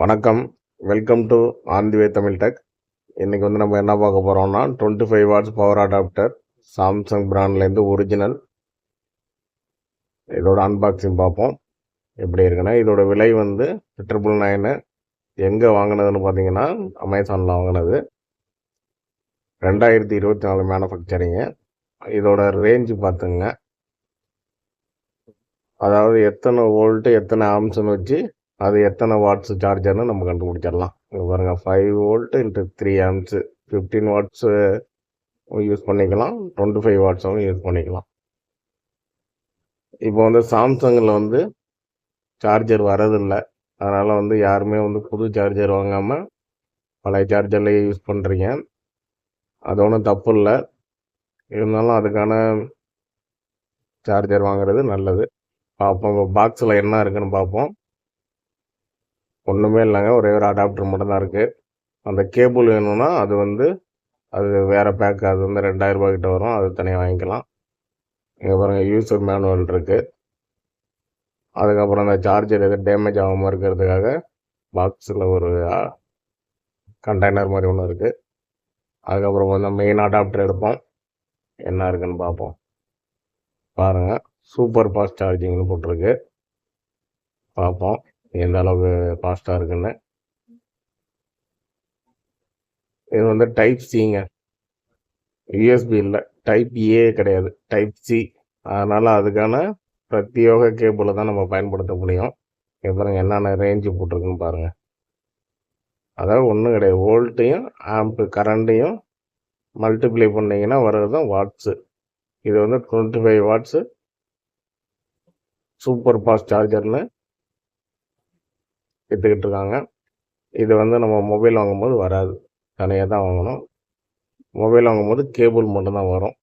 வணக்கம். Welcome to ஆந்திவே Tamil tech. இன்றைக்கி வந்து நம்ம என்ன பார்க்க போகிறோம்னா twenty five watts power adapter Samsung பிராண்ட்லேருந்து original இதோட அன்பாக்சிங் பார்ப்போம். எப்படி இருக்குன்னா இதோட விலை வந்து ட்ரிபிள் நைனு எங்கே வாங்கினதுன்னு பார்த்தீங்கன்னா அமேசானில் வாங்கினது. ரெண்டாயிரத்தி இருபத்தி நாலு மேனுஃபேக்சரிங்கு இதோட ரேஞ்சு பார்த்துங்க. அதாவது எத்தனை வோல்ட்டு எத்தனை ஆம்ஸ்னு வச்சு அது எத்தனை வாட்ஸ் சார்ஜர்னு நம்ம கண்டுபிடிச்சிடலாம். இங்க பாருங்க five volt into three amps fifteen watts use பண்ணிக்கலாம். டுவெண்ட்டி ஃபைவ் வாட்ஸாகவும் யூஸ் பண்ணிக்கலாம். இப்போ வந்து சாம்சங்கில் வந்து சார்ஜர் வரதில்லை அதனால் வந்து யாருமே வந்து புது சார்ஜர் வாங்காமல் பழைய சார்ஜர்லேயே யூஸ் பண்ணுறீங்க அது ஒன்றும் தப்பு இல்லை. இருந்தாலும் அதுக்கான சார்ஜர் வாங்குறது நல்லது. பார்ப்போம் பாக்ஸில் என்ன இருக்குன்னு பார்ப்போம். ஒன்றுமே இல்லைங்க. ஒரே ஒரு அடாப்டர் மட்டும்தான் இருக்குது அந்த கேபிள் வேணும்னா அது வந்து அது வேறு பேக் அது வந்து ரெண்டாயிரம் கிட்ட வரும். அது தனியாக வாங்கிக்கலாம். இங்கே பாருங்கள் யூசர் மேனுவல் இருக்குது அதுக்கப்புறம் அந்த சார்ஜர் எதுவும் டேமேஜ் ஆகாமல் இருக்கிறதுக்காக பாக்ஸில் ஒரு கண்டெய்னர் மாதிரி ஒன்று இருக்குது அதுக்கப்புறம் வந்து மெயின் அடாப்டர் எடுப்போம். என்ன இருக்குன்னு பார்ப்போம். பாருங்கள் சூப்பர் ஃபாஸ்ட் சார்ஜிங்னு போட்டிருக்கு. பார்ப்போம். எந்த அளவுக்கு ஃபாஸ்ட்டாக இருக்குன்னு. இது வந்து டைப் சிங்க யூஎஸ்பி இல்லை. டைப் ஏ கிடையாது. டைப் சி அதனால் அதுக்கான பிரத்யோக கேபிளை தான் நம்ம பயன்படுத்த முடியும். இங்க என்னென்ன ரேஞ்சு போட்டிருக்குன்னு பாருங்கள் அதாவது ஒன்றும் கிடையாது. வோல்ட்டையும் ஆம்ப்பு கரண்ட்டையும் மல்டிப்ளை பண்ணிங்கன்னா வர்றது தான் வாட்ஸு இது வந்து twenty five watts super fast சார்ஜர்னு விற்றுக்கிட்டு இருக்காங்க இது வந்து நம்ம மொபைல் வாங்கும்போது வராது. தனியாக தான் வாங்கணும். மொபைல் வாங்கும்போது கேபிள் மட்டும்தான் வரும்.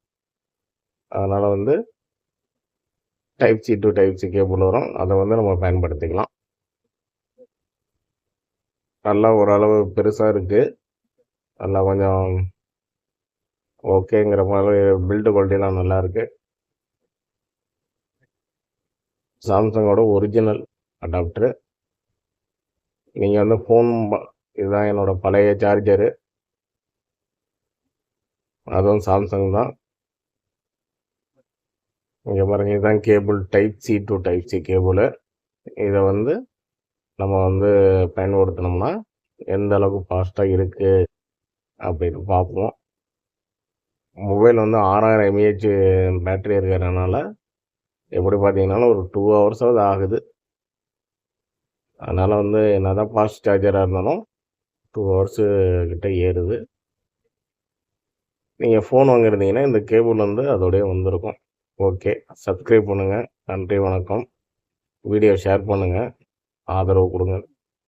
அதனால் வந்து type C to type C cable வரும். அதை வந்து நம்ம பயன்படுத்திக்கலாம். நல்லா ஓரளவு பெருசாக இருக்குது நல்லா கொஞ்சம் ஓகேங்கிற மாதிரி பில்டு குவாலிட்டிலாம் நல்லா இருக்குது சாம்சங்கோட ஒரிஜினல் அடாப்டரு நீங்கள் வந்து ஃபோன் இதுதான் என்னோடய பழைய சார்ஜரு அதுவும் சாம்சங் தான். இங்கே பாருங்கள் இதுதான் cable type C to type C cable இதை வந்து நம்ம வந்து பயன்படுத்தினோம்னா எந்த அளவுக்கு ஃபாஸ்ட்டாக இருக்குது அப்படின்னு பார்ப்போம். மொபைல் வந்து ஆறாயிரம் எம்ஏஹெச் பேட்டரி இருக்கிறதுனால எப்படி பார்த்தீங்கன்னாலும் ஒரு டூ ஹவர்ஸாவது ஆகுது. அதனால் வந்து என்ன தான் ஃபாஸ்ட் சார்ஜராக இருந்தாலும் டூ ஹவர்ஸு கிட்டே ஏறுது. நீங்கள் ஃபோன் வாங்கியிருந்தீங்கன்னா இந்த கேபிள் வந்து அதோடய வந்திருக்கும். ஓகே சப்ஸ்கிரைப் பண்ணுங்கள் நன்றி வணக்கம். வீடியோ ஷேர் பண்ணுங்கள் ஆதரவு கொடுங்க.